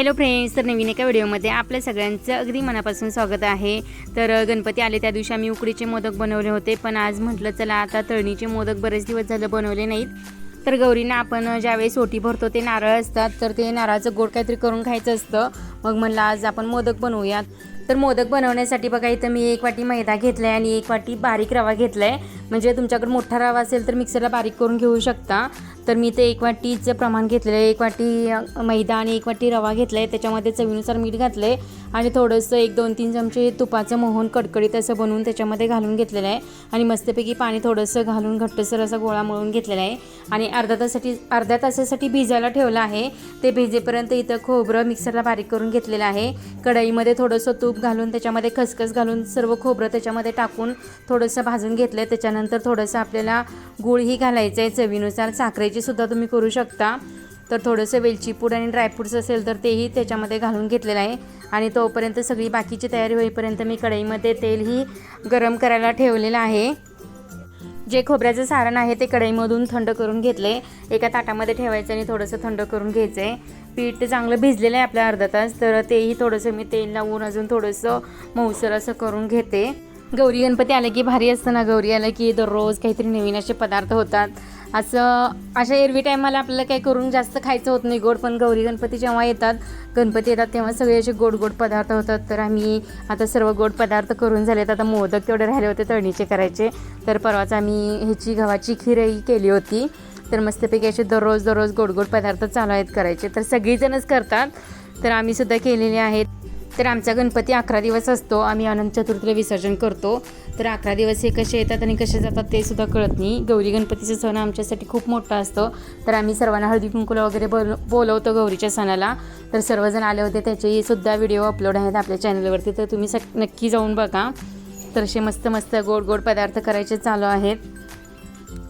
Hello friends तर नवीन एका व्हिडिओमध्ये आपल्या सगळ्यांचं अगदी मनापासून स्वागत आहे. तर गणपती आले त्या दिवशी आम्ही उकडीचे मोदक बनवले होते पण आज म्हटलं चला आता तळणीचे मोदक बरेच दिवस झालं बनवले नाहीत. तर गौरींना आपण ज्यावेळेस ओटी भरतो ते नारळ असतात. तर ते नारळाचं गोड काहीतरी करून खायचं असतं. मग म्हणलं आज आपण मोदक बनवूयात. तर मोदक बनवण्यासाठी बघा इथं मी एक वाटी मैदा घेतला आहे आणि एक वाटी बारीक रवा घेतला आहे म्हणजे तुमच्याकडे मोठा रवा असेल तर मिक्सरला बारीक करून घेऊ शकता. तर मी ते एक वाटीचं प्रमाण घेतलेलं आहे एक वाटी मैदा आणि एक वाटी रवा घेतला आहे त्याच्यामध्ये चवीनुसार मीठ घातलं आहे आणि थोडंसं एक दोन तीन चमचे तुपाचं मोहन कडकडीत असं बनवून त्याच्यामध्ये घालून घेतलेलं आहे. आणि मस्तपैकी पाणी थोडंसं घालून घट्टसर असा गोळा मळून घेतलेला आहे. आणि अर्धा तासासाठी अर्ध्या तासासाठी भिजायला ठेवलं आहे. ते भिजेपर्यंत इथं खोबरं मिक्सरला बारीक करून घेतलेलं आहे. कढईमध्ये थोडंसं तूप घालून त्याच्यामध्ये खसखस घालून सर्व खोबरं त्याच्यामध्ये टाकून थोडंसं भाजून घेतलं आहे त्याच्यानंतर थोडंसं आपल्याला गुळही घालायचं आहे चवीनुसार. साखरेची सुद्धा तुम्ही करू शकता. तर थोडंसं वेलचीपूड आणि ड्रायफ्रूट्स असेल तर तेही त्याच्यामध्ये घालून घेतलेलं आहे. आणि तोपर्यंत सगळी बाकीची तयारी होईपर्यंत मी कढईमध्ये तेलही गरम करायला ठेवलेलं आहे. जे खोबऱ्याचं सारण आहे ते कढईमधून थंड करून घेतले एका ताटामध्ये ठेवायचं आणि थोडंसं थंड करून घ्यायचं आहे पीठ चांगलं भिजलेलं आहे आपल्या अर्धा तास. तर तेही थोडंसं मी तेल लावून अजून थोडंसं मऊसर असं करून घेते. गौरी गणपती आलं की भारी असतं ना गौरी आलं की दररोज काहीतरी नवीन असे पदार्थ होतात. असं अशा एरवी टायमाला आपल्याला काही करून जास्त खायचं होत नाही गोड. पण गौरी गणपती जेव्हा येतात गणपती येतात तेव्हा सगळे असे गोड गोड पदार्थ होतात. तर आम्ही आता सर्व गोड पदार्थ करून झालेत. आता मोदक तेवढे राहिले होते तळणीचे करायचे. तर परवाच आम्ही ह्याची गव्हाची खीरही केली होती. तर मस्तपैकी असे दररोज दररोज गोड गोड पदार्थ चालू आहेत करायचे. तर सगळीजणच करतात. तर आम्ही सुद्धा केलेले आहेत. तर आमचा गणपती अकरा दिवस असतो. आम्ही अनंत चतुर्थीला विसर्जन करतो. तर अकरा दिवस हे कसे येतात आणि कसे जातात ते सुद्धा कळत नाही. गौरी गणपतीचा सण आमच्यासाठी खूप मोठा असतो. तर आम्ही सर्वांना हळदी कुंकुला वगैरे बोल बोलवतो गौरीच्या सणाला. तर सर्वजण आले होते. त्याचेही सुद्धा व्हिडिओ अपलोड आहेत आपल्या चॅनलवरती. तर तुम्ही सक नक्की जाऊन बघा. तर असे मस्त मस्त गोड गोड पदार्थ करायचे चालू आहेत.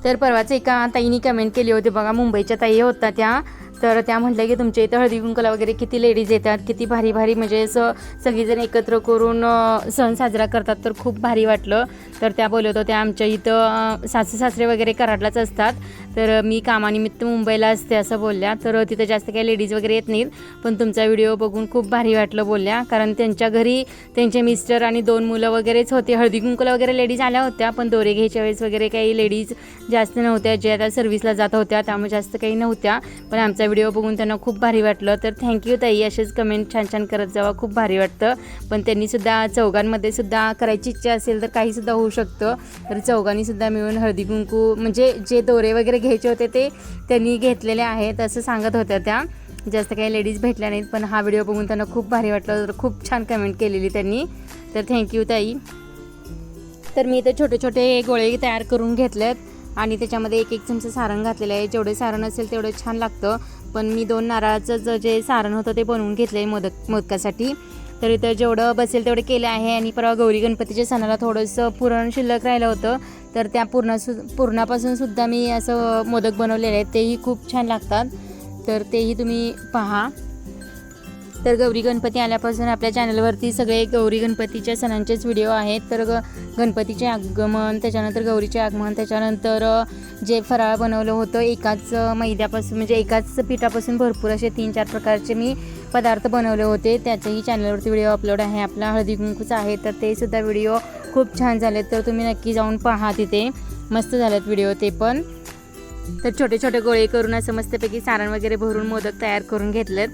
तर परवाच एका ताईनी कमेंट केली होती. बघा मुंबईच्या ताई होत्या त्या. तर त्या म्हटल्या की तुमच्या इथं हळदी कुंकला वगैरे किती लेडीज येतात किती भारी भारी म्हणजे असं सगळीजण एकत्र करून सण साजरा करतात तर खूप भारी वाटलं. तर त्या बोलत होत्या आमच्या इथं सासू सासरे वगैरे कराडलाच असतात. तर मी कामानिमित्त मुंबईला असते असं बोलल्या. तर तिथं जास्त काही लेडीज वगैरे येत नाहीत. पण तुमचा व्हिडिओ बघून खूप भारी वाटलं बोलल्या. कारण त्यांच्या घरी त्यांचे मिस्टर आणि दोन मुलं वगैरेच होते. हळदी कुंकूला वगैरे लेडीज आल्या होत्या. पण दोरे घ्यायच्या वेळेस वगैरे काही लेडीज जास्त नव्हत्या. जे आता सर्व्हिसला जात होत्या त्यामुळे जास्त काही नव्हत्या. पण आमचा व्हिडिओ बघून त्यांना खूप भारी वाटलं. तर थँक्यू ताई. असेच कमेंट छान छान करत जावा. खूप भारी वाटतं. पण त्यांनीसुद्धा चौघांमध्ये सुद्धा करायची इच्छा असेल तर काहीसुद्धा होऊ शकतं. तर चौघांनीसुद्धा मिळून हळदी कुंकू म्हणजे जे दोरे वगैरे घ्यायचे होते ते त्यांनी घेतलेले आहेत असं सांगत होत्या त्या. जास्त काही लेडीज भेटल्या नाहीत पण हा व्हिडिओ बघून त्यांना खूप भारी वाटलं. तर खूप छान कमेंट केलेली त्यांनी. तर थँक्यू ताई. तर मी इथे छोटे छोटे गोळे तयार करून घेतलेत आणि त्याच्यामध्ये एक एक चमचा सारण घातलेलं आहे. जेवढे सारण असेल तेवढं छान लागतं. पण मी दोन नारळाचं जे सारण होतं ते बनवून घेतलं आहे मोदक मोदकासाठी. तर इथं जेवढं बसेल तेवढं केलं आहे आणि परवा गौरी गणपतीच्या सणाला थोडंसं पुरण शिल्लक राहिलं होतं. तर त्या पूर्ण सु पुरणापासून सुद्धा मी असं मोदक बनवलेले आहेत तेही खूप छान लागतात. तर तेही तुम्ही पहा. तर गौरी गणपती आल्यापासून आपल्या चॅनलवरती सगळे गौरी गणपतीच्या सणांचेच व्हिडिओ आहेत. तर ग गणपतीचे आगमन त्याच्यानंतर गौरीचे आगमन त्याच्यानंतर जे फराळ बनवलं होतं एकाच मैद्यापासून म्हणजे एकाच पिठापासून भरपूर असे तीन चार प्रकारचे मी पदार्थ बनवले होते. त्याचेही चॅनलवरती व्हिडिओ अपलोड आहे. आपला हळदी कुंकूचा आहे तर तेसुद्धा व्हिडिओ खूप छान झालेत. तर तुम्ही नक्की जाऊन पहा तिथे. मस्त झालेत व्हिडिओ ते पण. तर छोटे छोटे गोळे करून असं मस्तपैकी सारण वगैरे भरून मोदक तयार करून घेतलेत.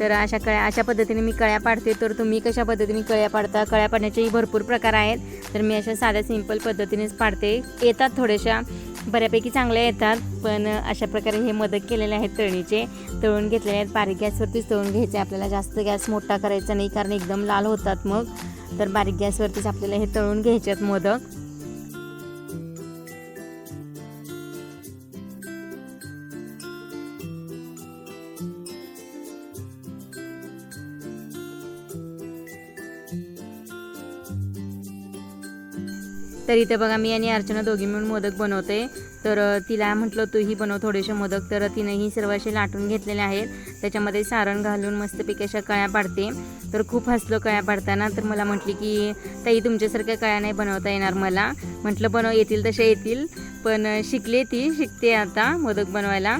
तर अशा कळ्या अशा पद्धतीने मी कळ्या पाडते. तर तुम्ही कशा पद्धतीने कळ्या पाडता? कळ्या पाडण्याचेही भरपूर प्रकार आहेत. तर मी अशा साध्या सिंपल पद्धतीनेच पाडते. येतात थोड्याशा. बऱ्यापैकी चांगल्या येतात. पण अशा प्रकारे हे मदत केलेले आहेत तळणीचे. तळून घेतलेले आहेत. बारीक गॅसवरतीच तळून घ्यायचे. आपल्याला जास्त गॅस मोठा करायचा नाही. कारण एकदम लाल होतात मग. तर बारीक गॅसवरतीच आपल्याला हे तळून घ्यायचे आहेत मोदक. तर इथे बघा मी आणि अर्चना दोघी मिळून मोदक बनवते. तर तिला म्हटलं तूही बनव थोडेसे मोदक. तर तिनेही सर्व असे लाटून घेतलेले आहेत. त्याच्यामध्ये सारण घालून मस्तपैकी अशा कळ्या पाडते. तर खूप हसलो कळ्या पाडताना. तर मला म्हटली की ताई तुमच्यासारख्या कळ्या नाही बनवता येणार मला. म्हटलं बनव येतील तसे येतील पण शिकले ती शिकते आता मोदक बनवायला.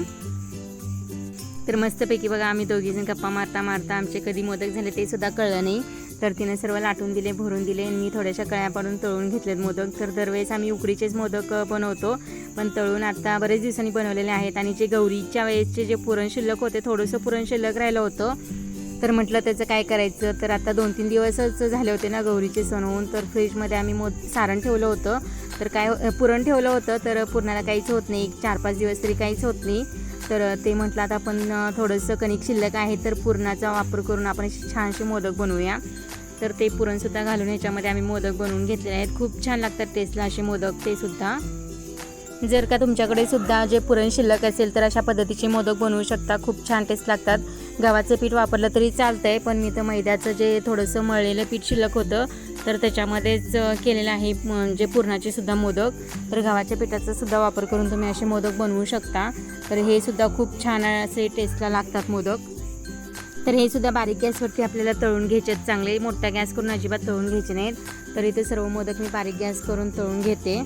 तर मस्तपैकी बघा आम्ही दोघीजण गप्पा मारता मारता आमचे कधी मोदक झाले ते सुद्धा कळलं नाही. तर तिने सर्व लाटून दिले भरून दिले आणि मी थोड्याशा कळ्या पाडून तळून घेतलेत मोदक. तर दरवेळेस आम्ही उकडीचेच मोदक बनवतो. पण तळून आता बरेच दिवसांनी बनवलेले आहेत. आणि जे गौरीच्या वेळेसचे जे पुरण शिल्लक होते थोडंसं पुरण शिल्लक राहिलं होतं. तर म्हटलं त्याचं काय करायचं? तर आता दोन तीन दिवसच झाले होते ना गौरीचे सण होऊन. तर फ्रीजमध्ये आम्ही मोद सारण ठेवलं होतं. तर काय हो, पुरण ठेवलं होतं तर पुरणाला काहीच होत नाही. एक चार पाच दिवस तरी काहीच होत नाही. तर ते म्हटलं आता आपण थोडंसं कणिक शिल्लक आहे तर पुरणाचा वापर करून आपण छानसे मोदक बनवूया. तर ते पुरणसुद्धा घालून ह्याच्यामध्ये आम्ही मोदक बनवून घेतलेले आहेत. खूप छान लागतात टेस्टला असे मोदक ते सुद्धा. जर का तुमच्याकडे सुद्धा जे पुरण शिल्लक असेल तर अशा पद्धतीचे मोदक बनवू शकता. खूप छान टेस्ट लागतात. गव्हाचं पीठ वापरलं तरी चालतंय पण मी तर मैद्याचं जे थोडंसं मळलेलं पीठ शिल्लक होतं तर त्याच्यामध्येच केलेलं आहे म्हणजे पुरणाचे सुद्धा मोदक. तर गव्हाच्या पिठाचा सुद्धा वापर करून तुम्ही असे मोदक बनवू शकता. तर हे सुद्धा खूप छान असे टेस्टला लागतात मोदक. तर हे सुद्धा बारीक गॅसवरती आपल्याला तळून घ्यायचे आहेत चांगले. मोठा गॅस करून अजिबात तळून घ्यायचे नाहीत. तर इथे सर्व मोदक मी बारीक गॅस करून तळून घेते.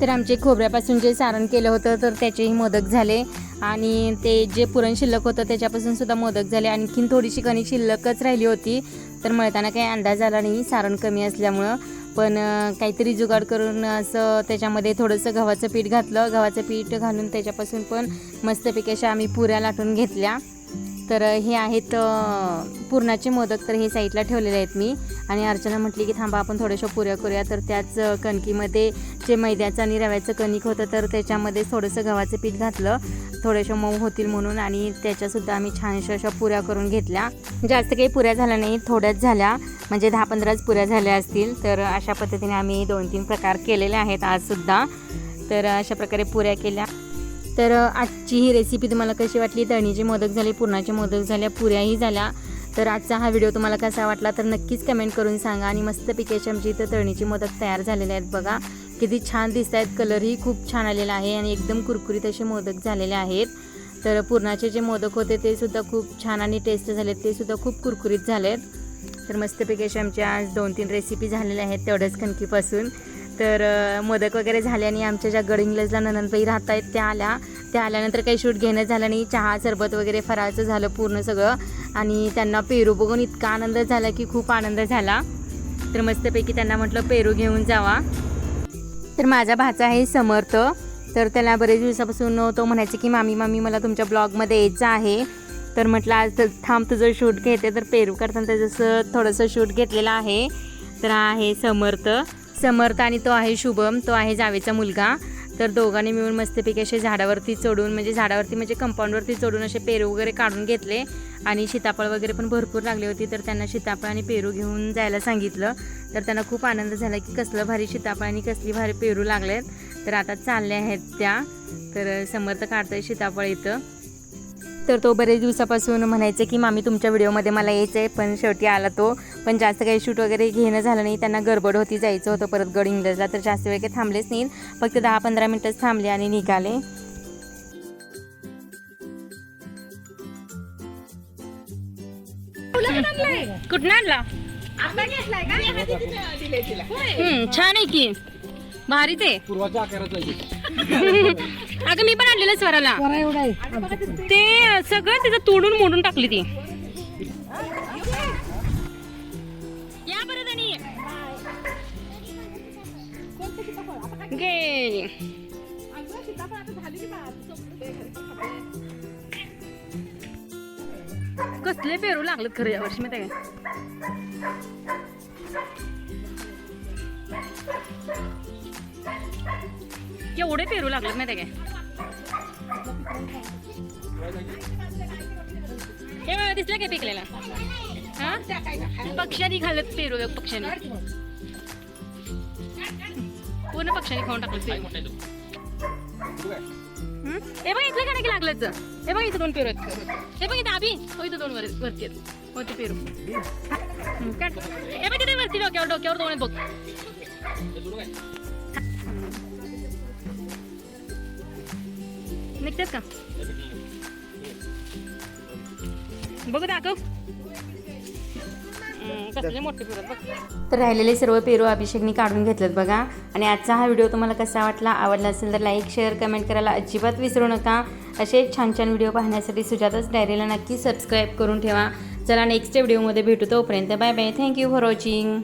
तर आमचे खोबऱ्यापासून जे सारण केलं होतं तर त्याचेही मोदक झाले. आणि ते जे पुरण शिल्लक होतं त्याच्यापासून सुद्धा मोदक झाले. आणखीन थोडीशी कणिक शिल्लकच राहिली होती. तर मळताना काही अंदाज आला नाही. सारण कमी असल्यामुळं. पण काहीतरी जुगाड करून असं त्याच्यामध्ये थोडंसं गव्हाचं पीठ घातलं. गव्हाचं पीठ घालून त्याच्यापासून पण मस्तपैकी अशा आम्ही पुऱ्या लाटून घेतल्या. तर हे आहेत पुरणाचे मोदक. तर हे साईडला ठेवलेले आहेत मी. आणि अर्चना म्हटली की थांबा आपण थोड्याशा पुऱ्या करूया. तर त्याच कणकीमध्ये जे मैद्याचं आणि रव्याचं कणिक होतं तर त्याच्यामध्ये थोडंसं गव्हाचं पीठ घातलं. थोड्याशा मऊ होतील म्हणून आणि त्याच्यासुद्धा आम्ही छानशा अशा पुऱ्या करून घेतल्या. जास्त काही पुऱ्या झाल्या नाही थोड्याच झाल्या. म्हणजे दहा पंधराच पुऱ्या झाल्या असतील. तर अशा पद्धतीने आम्ही दोन तीन प्रकार केलेले आहेत आजसुद्धा. तर अशा प्रकारे पुऱ्या केल्या. तर आजची ही रेसिपी तुम्हाला कशी वाटली? दणीचे मोदक झाले पुरणाचे मोदक झाल्या पुऱ्याही झाल्या. तर आजचा हा व्हिडिओ तुम्हाला कसा वाटला? तर नक्कीच कमेंट करून सांगा. आणि मस्तपैकी आमची इथं तळणीचे मोदक तयार झालेले आहेत बघा. किती छान दिसत आहेत. कलरही खूप छान आलेला आहे आणि एकदम कुरकुरीत असे मोदक झालेले आहेत. तर पुरणाचे जे मोदक होते ते सुद्धा खूप छान आणि टेस्ट झालेत. ते सुद्धा खूप कुरकुरीत झालेत. तर मस्तपैकी अशा आमच्या आज दोन तीन रेसिपी झालेल्या आहेत तेवढ्याच कणकीपासून. तर मोदक वगैरे झाले आणि आमच्या ज्या गडिंग्लजला ननंदबाई राहत आहेत त्या आल्या. त्या आल्यानंतर काही शूट घेणं झालं नाही. चहा सरबत वगैरे फराळचं झालं पूर्ण सगळं. आणि त्यांना पेरू बघून इतका आनंद झाला की खूप आनंद झाला. तर मस्तपैकी त्यांना म्हटलं पेरू घेऊन जावा. तर माझा भाचा आहे समर्थ. तर त्याला बरेच दिवसापासून तो म्हणायचं की मामी मामी मला तुमच्या ब्लॉगमध्ये यायचं आहे. तर म्हटलं आज तर थांब तुझं शूट घेते. तर पेरू करताना त्याचं थोडंसं शूट घेतलेलं आहे. तर आहे समर्थ. समर्थ आणि तो आहे शुभम. तो आहे जावेचा मुलगा. तर दोघांनी मिळून मस्तपैकी असे झाडावरती चढून म्हणजे झाडावरती म्हणजे कंपाऊंडवरती चढून असे पेरू वगैरे काढून घेतले. आणि सीताफळ वगैरे पण भरपूर लागली होती तर त्यांना सीताफळ आणि पेरू घेऊन जायला सांगितलं. तर त्यांना खूप आनंद झाला की कसलं भारी सीताफळ आणि कसली भारी पेरू लागलेत. तर आता चालले आहेत त्या. तर समर्थ काढतोय सीताफळ इथं. तर तो बरेच दिवसापासून म्हणायचे की मामी तुमच्या व्हिडिओमध्ये मला यायचं आहे पण शेवटी आला तो. पण जास्त काही शूट वगैरे घेणं झालं नाही. त्यांना गडबड होती जायचं होतं परत गड इंग्रजला तर जास्त वेळ काही थांबलेच नाहीत फक्त दहा पंधरा मिनटंच थांबले आणि निघाले. कुठं आणला? छान आहे की. पूर्वाच्या आकाराचा आहे अगं मी पण आणलेलं स्वराला. एवढा आहे. ते सगळं तिथं तोडून मोडून टाकली ती. या परत आणि गेली कसले पेरू लागलेत खरं यावर्षी माहिती आहे का? केवढे पेरू लागले माहिती ते काय? हे मला दिसलं काय पिकलेला? हा? पक्ष्यांनी खाल्लं पेरू पक्ष्यांनी. पूर्ण पक्ष्यांनी खाऊन टाकलं पेरू. हे बघ इथलं का लागलंच? हे बघ इथं दोन पेरू आहेत. हे बघ इथं आबी. हो इथं दोन वर वरती आहेत. हो ते पेरू हे बघ तिथे वरती डोक्यावर डोक्यावर दोन आहेत बघ. निघतात का बघू दाखव. कसले मोठे पेरू तर राहिलेले सर्व पेरू अभिषेकने काढून घेतलेत बघा. आणि आजचा हा व्हिडिओ तुम्हाला कसा वाटला आवडला असेल तर लाईक शेअर कमेंट करायला अजिबात विसरू नका. असे छान छान व्हिडिओ पाहण्यासाठी सुजाताच डायरीला नक्की सबस्क्राईब करून ठेवा. चला नेक्स्ट व्हिडिओमध्ये भेटू तोपर्यंत bye bye thank you for watching